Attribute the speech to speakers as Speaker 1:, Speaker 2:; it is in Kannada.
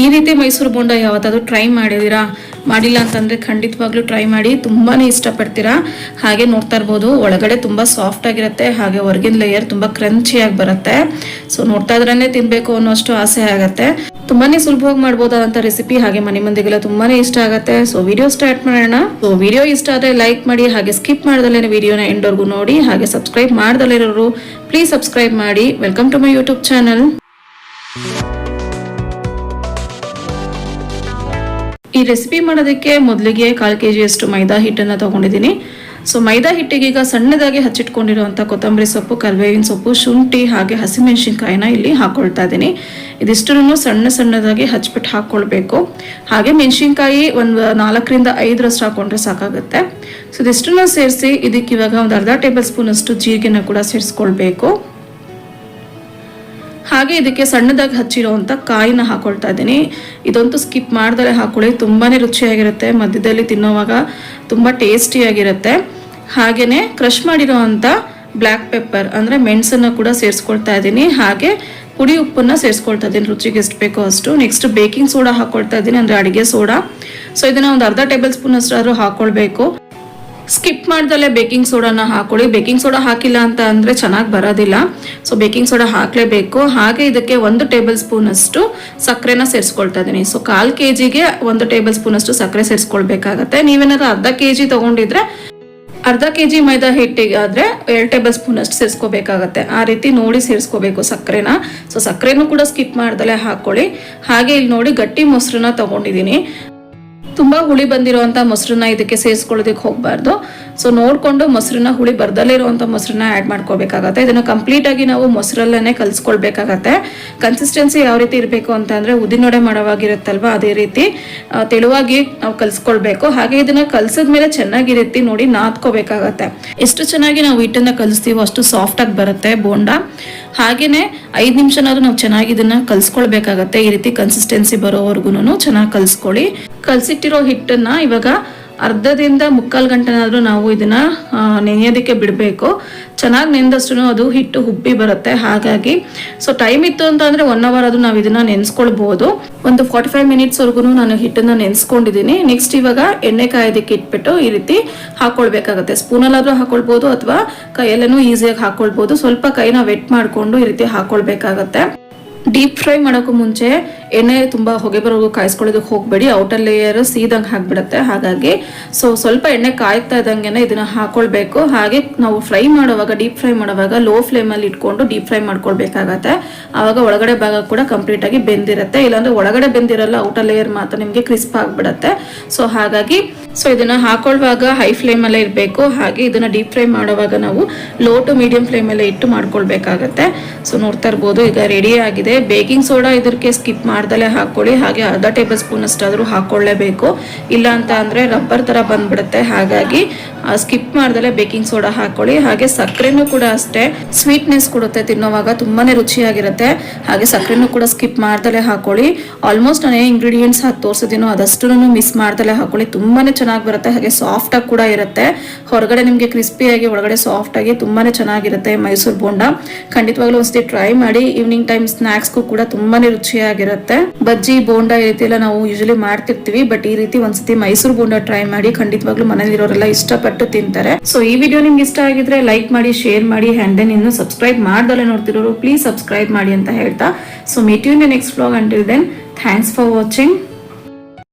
Speaker 1: ಈ ರೀತಿ ಮೈಸೂರು ಬೋಂಡ ಯಾವತ್ತಾದರೂ ಟ್ರೈ ಮಾಡಿದ್ದೀರಾ? ಮಾಡಿಲ್ಲ ಅಂತಂದರೆ ಖಂಡಿತವಾಗ್ಲೂ ಟ್ರೈ ಮಾಡಿ ತುಂಬಾ ಇಷ್ಟಪಡ್ತೀರಾ? ಹಾಗೆ ನೋಡ್ತಾ ಇರ್ಬೋದು. ಒಳಗಡೆ ತುಂಬ ಸಾಫ್ಟ್ ಆಗಿರುತ್ತೆ, ಹಾಗೆ ಹೊರಗಿನ ಲೇಯರ್ ತುಂಬ ಕ್ರಂಚಿಯಾಗಿ ಬರುತ್ತೆ. ಸೊ ನೋಡ್ತಾ ಇದ್ರೇ ತಿನ್ನಬೇಕು ಅನ್ನೋಷ್ಟು ಆಸೆ ಆಗುತ್ತೆ. ತುಂಬಾನೇ ಸುಲಭವಾಗಿ ಮಾಡ್ಬೋದಾದಂಥ ರೆಸಿಪಿ ಹಾಗೆ ಮನೆ ಮಂದಿಗೆಲ್ಲ ತುಂಬಾನೇ ಇಷ್ಟ ಆಗುತ್ತೆ. ಸೊ ವಿಡಿಯೋ ಸ್ಟಾರ್ಟ್ ಮಾಡೋಣ. ಸೊ ವಿಡಿಯೋ ಇಷ್ಟ ಆದರೆ ಲೈಕ್ ಮಾಡಿ, ಹಾಗೆ ಸ್ಕಿಪ್ ಮಾಡ್ದಲೇ ವಿಡಿಯೋನ ಎಂಡ್ವರೆಗೂ ನೋಡಿ, ಹಾಗೆ ಸಬ್ಸ್ಕ್ರೈಬ್ ಮಾಡ್ದಲೇ ಇರೋರು ಪ್ಲೀಸ್ ಸಬ್ಸ್ಕ್ರೈಬ್ ಮಾಡಿ. Welcome to my YouTube channel recipe ಮಾಡೋದಕ್ಕೆ ಮೊದಲಿಗೆ ಕಾಲು ಕೆ ಜಿಯಷ್ಟು ಮೈದಾ ಹಿಟ್ಟನ್ನು ತೊಗೊಂಡಿದ್ದೀನಿ. ಸೊ ಮೈದಾ ಹಿಟ್ಟಿಗೆ ಈಗ ಸಣ್ಣದಾಗಿ ಹಚ್ಚಿಟ್ಕೊಂಡಿರುವಂಥ ಕೊತ್ತಂಬರಿ ಸೊಪ್ಪು, ಕರಿಬೇವಿನ ಸೊಪ್ಪು, ಶುಂಠಿ ಹಾಗೆ ಹಸಿಮೆಣಸಿನ್ಕಾಯಿನ ಇಲ್ಲಿ ಹಾಕ್ಕೊಳ್ತಾ ಇದ್ದೀನಿ. ಇದಿಷ್ಟನ್ನು ಸಣ್ಣ ಸಣ್ಣದಾಗಿ ಹಚ್ಬಿಟ್ಟು ಹಾಕ್ಕೊಳ್ಬೇಕು ಹಾಗೆ ಮೆಣಸಿನ್ಕಾಯಿ ಒಂದು ನಾಲ್ಕರಿಂದ ಐದರಷ್ಟು ಹಾಕ್ಕೊಂಡ್ರೆ ಸಾಕಾಗುತ್ತೆ. ಸೊ ಇದಿಷ್ಟನ್ನು ಸೇರಿಸಿ ಇದಕ್ಕೆ ಇವಾಗ ಒಂದು ಅರ್ಧ ಟೇಬಲ್ ಸ್ಪೂನ್ ಅಷ್ಟು ಜೀರಿಗೆನ ಕೂಡ ಸೇರಿಸ್ಕೊಳ್ಬೇಕು. ಹಾಗೆ ಇದಕ್ಕೆ ಸಣ್ಣದಾಗಿ ಹಚ್ಚಿರೋವಂಥ ಕಾಯಿನ ಹಾಕೊಳ್ತಾ ಇದ್ದೀನಿ. ಇದಂತೂ ಸ್ಕಿಪ್ ಮಾಡ್ದಲೇ ಹಾಕೊಳ್ಳಿ ತುಂಬಾ ರುಚಿಯಾಗಿರುತ್ತೆ. ಮಧ್ಯದಲ್ಲಿ ತಿನ್ನೋವಾಗ ತುಂಬ ಟೇಸ್ಟಿಯಾಗಿರುತ್ತೆ ಹಾಗೆಯೇ ಕ್ರಷ್ ಮಾಡಿರೋವಂಥ ಬ್ಲ್ಯಾಕ್ ಪೆಪ್ಪರ್ ಅಂದರೆ ಮೆಣಸನ್ನು ಕೂಡ ಸೇರಿಸ್ಕೊಳ್ತಾ ಇದ್ದೀನಿ. ಹಾಗೆ ಪುಡಿ ಉಪ್ಪನ್ನು ಸೇರಿಸ್ಕೊಳ್ತಾ ಇದ್ದೀನಿ. ರುಚಿಗೆ ಎಷ್ಟು ಬೇಕೋ ಅಷ್ಟು. ನೆಕ್ಸ್ಟ್ ಬೇಕಿಂಗ್ ಸೋಡಾ ಹಾಕೊಳ್ತಾ ಇದ್ದೀನಿ, ಅಂದರೆ ಅಡುಗೆ ಸೋಡಾ ಸೊ ಇದನ್ನು ಒಂದು ಅರ್ಧ ಟೇಬಲ್ ಸ್ಪೂನ್ ಅಷ್ಟಾದರೂ ಹಾಕೊಳ್ಬೇಕು. ಸ್ಕಿಪ್ ಮಾಡ್ದಲ್ಲೇ ಬೇಕಿಂಗ್ ಸೋಡಾನ ಹಾಕೊಳ್ಳಿ. ಬೇಕಿಂಗ್ ಸೋಡಾ ಹಾಕಿಲ್ಲ ಅಂತ ಅಂದರೆ ಚೆನ್ನಾಗಿ ಬರೋದಿಲ್ಲ. ಸೊ ಬೇಕಿಂಗ್ ಸೋಡಾ ಹಾಕಲೇಬೇಕು. ಹಾಗೆ ಇದಕ್ಕೆ ಒಂದು ಟೇಬಲ್ ಸ್ಪೂನ್ ಅಷ್ಟು ಸಕ್ಕರೆನ ಸೇರಿಸ್ಕೊಳ್ತಾ ಇದ್ದೀನಿ. ಸೊ ಕಾಲು ಕೆ ಜಿಗೆ ಒಂದು ಟೇಬಲ್ ಸ್ಪೂನ್ ಅಷ್ಟು ಸಕ್ಕರೆ ಸೇರಿಸ್ಕೊಳ್ಬೇಕಾಗತ್ತೆ. ನೀವೇನಾದ್ರು ಅರ್ಧ ಕೆ ಜಿ ತೊಗೊಂಡಿದ್ರೆ, ಅರ್ಧ ಕೆ ಜಿ ಮೈದಾ ಹಿಟ್ಟಿಗೆ ಆದರೆ ಎರಡು ಟೇಬಲ್ ಸ್ಪೂನ್ ಅಷ್ಟು ಸೇರಿಸ್ಕೋಬೇಕಾಗತ್ತೆ. ಆ ರೀತಿ ನೋಡಿ ಸೇರಿಸ್ಕೋಬೇಕು ಸಕ್ಕರೆನ. ಸೊ ಸಕ್ಕರೆನೂ ಕೂಡ ಸ್ಕಿಪ್ ಮಾಡ್ದಲೇ ಹಾಕ್ಕೊಳ್ಳಿ ಹಾಗೆ ಇಲ್ಲಿ ನೋಡಿ ಗಟ್ಟಿ ಮೊಸರನ್ನ ತೊಗೊಂಡಿದ್ದೀನಿ. ತುಂಬ ಹುಳಿ ಬಂದಿರೋವಂಥ ಮೊಸರನ್ನ ಇದಕ್ಕೆ ಸೇರಿಸ್ಕೊಳ್ಳೋದಕ್ಕೆ ಹೋಗ್ಬಾರ್ದು. ಸೊ ನೋಡಿಕೊಂಡು ಮೊಸರನ್ನ ಹುಳಿ ಬರ್ದಲ್ಲೇ ಇರುವಂಥ ಮೊಸರನ್ನ ಆ್ಯಡ್ ಮಾಡ್ಕೋಬೇಕಾಗತ್ತೆ. ಇದನ್ನು ಕಂಪ್ಲೀಟಾಗಿ ನಾವು ಮೊಸರಲ್ಲೇ ಕಲಿಸ್ಕೊಳ್ಬೇಕಾಗತ್ತೆ. ಕನ್ಸಿಸ್ಟೆನ್ಸಿ ಯಾವ ರೀತಿ ಇರಬೇಕು ಅಂತ ಅಂದರೆ ಉದಿನೊಡೆ ಮಾಡೋವಾಗಿರುತ್ತಲ್ವ, ಅದೇ ರೀತಿ ತೆಳುವಾಗಿ ನಾವು ಕಲಿಸ್ಕೊಳ್ಬೇಕು. ಹಾಗೆ ಇದನ್ನು ಕಲಸಿದ ಮೇಲೆ ಚೆನ್ನಾಗಿ ನೋಡಿ ನಾದ್ಕೋಬೇಕಾಗತ್ತೆ. ಎಷ್ಟು ಚೆನ್ನಾಗಿ ನಾವು ಹಿಟ್ಟನ್ನು ಕಲಿಸ್ತೀವೋ ಅಷ್ಟು ಸಾಫ್ಟಾಗಿ ಬರುತ್ತೆ ಬೋಂಡ. ಹಾಗೆಯೇ ಐದು ನಿಮಿಷನಾದ್ರೂ ನಾವು ಚೆನ್ನಾಗಿ ಇದನ್ನ ಕಲಿಸ್ಕೊಳ್ಬೇಕಾಗತ್ತೆ. ಈ ರೀತಿ ಕನ್ಸಿಸ್ಟೆನ್ಸಿ ಬರೋವರೆಗೂ ಚೆನ್ನಾಗಿ ಕಲಿಸ್ಕೊಳ್ಳಿ. ಕಲಸಿಟ್ಟಿರೋ ಹಿಟ್ಟನ್ನ ಇವಾಗ ಅರ್ಧದಿಂದ ಮುಕ್ಕಾಲು ಗಂಟೆನಾದರೂ ನಾವು ಇದನ್ನ ನೆನೆಯೋದಕ್ಕೆ ಬಿಡಬೇಕು. ಚೆನ್ನಾಗಿ ನೆನೆದಷ್ಟು ಅದು ಹಿಟ್ಟು ಹುಬ್ಬಿ ಬರುತ್ತೆ. ಹಾಗಾಗಿ, ಸೊ ಟೈಮ್ ಇತ್ತು ಅಂತ ಅಂದ್ರೆ ಒನ್ ಅವರ್ ಅದು ನಾವು ಇದನ್ನ ನೆನೆಸ್ಕೊಳ್ಬೋದು. ಒಂದು ಫಾರ್ಟಿ ಫೈವ್ ಮಿನಿಟ್ಸ್ವರೆಗೂ ನಾನು ಹಿಟ್ಟನ್ನ ನೆನೆಸ್ಕೊಂಡಿದ್ದೀನಿ ನೆಕ್ಸ್ಟ್ ಇವಾಗ ಎಣ್ಣೆ ಕಾಯೋದಕ್ಕೆ ಇಟ್ಬಿಟ್ಟು ಈ ರೀತಿ ಹಾಕೊಳ್ಬೇಕಾಗತ್ತೆ. ಸ್ಪೂನಲ್ಲಾದರೂ ಹಾಕ್ಕೊಳ್ಬೋದು ಅಥವಾ ಕೈಯಲ್ಲೇನೂ ಈಸಿಯಾಗಿ ಹಾಕ್ಕೊಳ್ಬೋದು ಸ್ವಲ್ಪ ಕೈನ ವೆಟ್ ಮಾಡಿಕೊಂಡು ಈ ರೀತಿ ಹಾಕೊಳ್ಬೇಕಾಗತ್ತೆ. ಡೀಪ್ ಫ್ರೈ ಮಾಡೋಕ್ಕೂ ಮುಂಚೆ ಎಣ್ಣೆ ತುಂಬ ಹೊಗೆ ಬರೋದು ಕಾಯಿಸ್ಕೊಳ್ಳೋದಕ್ಕೆ ಹೋಗಬೇಡಿ. ಔಟರ್ ಲೇಯರ್ ಸೀದಂಗೆ ಹಾಕ್ಬಿಡುತ್ತೆ. ಹಾಗಾಗಿ ಸೊ ಸ್ವಲ್ಪ ಎಣ್ಣೆ ಕಾಯ್ತಾ ಇದ್ದಂಗೆ ಇದನ್ನ ಹಾಕೊಳ್ಬೇಕು. ಹಾಗೆ ನಾವು ಫ್ರೈ ಮಾಡುವಾಗ ಡೀಪ್ ಫ್ರೈ ಮಾಡುವಾಗ ಲೋ ಫ್ಲೇಮಲ್ಲಿ ಇಟ್ಕೊಂಡು ಡೀಪ್ ಫ್ರೈ ಮಾಡ್ಕೊಳ್ಬೇಕಾಗತ್ತೆ. ಆವಾಗ ಒಳಗಡೆ ಭಾಗ ಕೂಡ ಕಂಪ್ಲೀಟ್ ಆಗಿ ಬೆಂದಿರುತ್ತೆ. ಇಲ್ಲಾಂದ್ರೆ ಒಳಗಡೆ ಬೆಂದಿರಲ್ಲ ಔಟರ್ ಲೇಯರ್ ಮಾತ್ರ ನಿಮಗೆ ಕ್ರಿಸ್ಪ್ ಆಗಿಬಿಡುತ್ತೆ. ಸೊ ಹಾಗಾಗಿ ಸೊ ಇದನ್ನ ಹಾಕೊಳ್ಳುವಾಗ ಹೈ ಫ್ಲೇಮಲ್ಲೇ ಇರಬೇಕು. ಹಾಗೆ ಇದನ್ನ ಡೀಪ್ ಫ್ರೈ ಮಾಡುವಾಗ ನಾವು ಲೋ ಟು ಮೀಡಿಯಂ ಫ್ಲೇಮಲ್ಲೇ ಇಟ್ಟು ಮಾಡ್ಕೊಳ್ಬೇಕಾಗತ್ತೆ. ಸೊ ನೋಡ್ತಾ ಇರ್ಬೋದು, ಈಗ ರೆಡಿ ಆಗಿದೆ. ಬೇಕಿಂಗ್ ಸೋಡಾ ಇದಕ್ಕೆ ಸ್ಕಿಪ್ ಮಾಡ್ದಲೇ ಹಾಕೊಳ್ಳಿ, ಹಾಗೆ ಅರ್ಧ ಟೇಬಲ್ ಸ್ಪೂನ್ ಅಷ್ಟಾದರೂ ಹಾಕ್ಕೊಳ್ಳೇಬೇಕು ಇಲ್ಲ ಅಂತ ಅಂದರೆ ರಬ್ಬರ್ ಥರ ಬಂದ್ಬಿಡುತ್ತೆ. ಹಾಗಾಗಿ ಸ್ಕಿಪ್ ಮಾಡ್ದಲೇ ಬೇಕಿಂಗ್ ಸೋಡಾ ಹಾಕೊಳ್ಳಿ. ಹಾಗೆ ಸಕ್ಕರೆನೂ ಕೂಡ ಅಷ್ಟೇ. ಸ್ವೀಟ್ನೆಸ್ ಕೊಡುತ್ತೆ ತಿನ್ನೋವಾಗ, ತುಂಬಾನೇ ರುಚಿಯಾಗಿರುತ್ತೆ. ಹಾಗೆ ಸಕ್ಕರೆನೂ ಕೂಡ ಸ್ಕಿಪ್ ಮಾಡ್ದಲೇ ಹಾಕೊಳ್ಳಿ. ಆಲ್ಮೋಸ್ಟ್ ನಾನು ಇಂಗ್ರೀಡಿಯೆಂಟ್ಸ್ ಹಾಕಿ ತೋರಿಸಿದ್ದೀನೋ ಅದಷ್ಟು ಮಿಸ್ ಮಾಡ್ದಲೇ ಹಾಕೊಳ್ಳಿ. ತುಂಬಾನೇ ಚೆನ್ನಾಗಿ ಬರುತ್ತೆ. ಹಾಗೆ ಸಾಫ್ಟ್ ಆಗಿ ಕೂಡ ಇರುತ್ತೆ. ಹೊರಗಡೆ ನಿಮಗೆ ಕ್ರಿಸ್ಪಿಯಾಗಿ ಒಳಗಡೆ ಸಾಫ್ಟ್ ಆಗಿ ತುಂಬಾನೇ ಚೆನ್ನಾಗಿರುತ್ತೆ ಮೈಸೂರು ಬೋಂಡ. ಖಂಡಿತವಾಗ್ಲೂ ಒಂದ್ಸತಿ ಟ್ರೈ ಮಾಡಿ. ಈವ್ನಿಂಗ್ ಟೈಮ್ ಸ್ನಾಕ್ಸ್ಗೂ ಕೂಡ ತುಂಬಾನೇ ರುಚಿಯಾಗಿರುತ್ತೆ. ಬಜ್ಜಿ, ಬೋಂಡ ಈ ರೀತಿ ಎಲ್ಲ ನಾವು ಯೂಶಲಿ ಮಾಡ್ತಿರ್ತೀವಿ. ಬಟ್ ಈ ರೀತಿ ಒಂದ್ಸತಿ ಮೈಸೂರು ಬೋಂಡ ಟ್ರೈ ಮಾಡಿ ಖಂಡಿತವಾಗ್ಲೂ ಮನೇಲಿರೋರೆಲ್ಲ ಇಷ್ಟಪಟ್ಟು ತಿಂತಾರೆ. ಸೊ ಈ ವಿಡಿಯೋ ನಿಮ್ಗೆ ಇಷ್ಟ ಆಗಿದ್ರೆ ಲೈಕ್ ಮಾಡಿ ಶೇರ್ ಮಾಡಿ ಹ್ಯಾಂಡ್ ದೆನ್ ಇನ್ನು ಸಬ್ಸ್ಕ್ರೈಬ್ ಮಾಡ್ದಲ್ಲೇ ನೋಡ್ತಿರೋರು ಪ್ಲೀಸ್ ಸಬ್ಸ್ಕ್ರೈಬ್ ಮಾಡಿ ಅಂತ ಹೇಳ್ತಾ. So meet you next vlog until then thanks for watching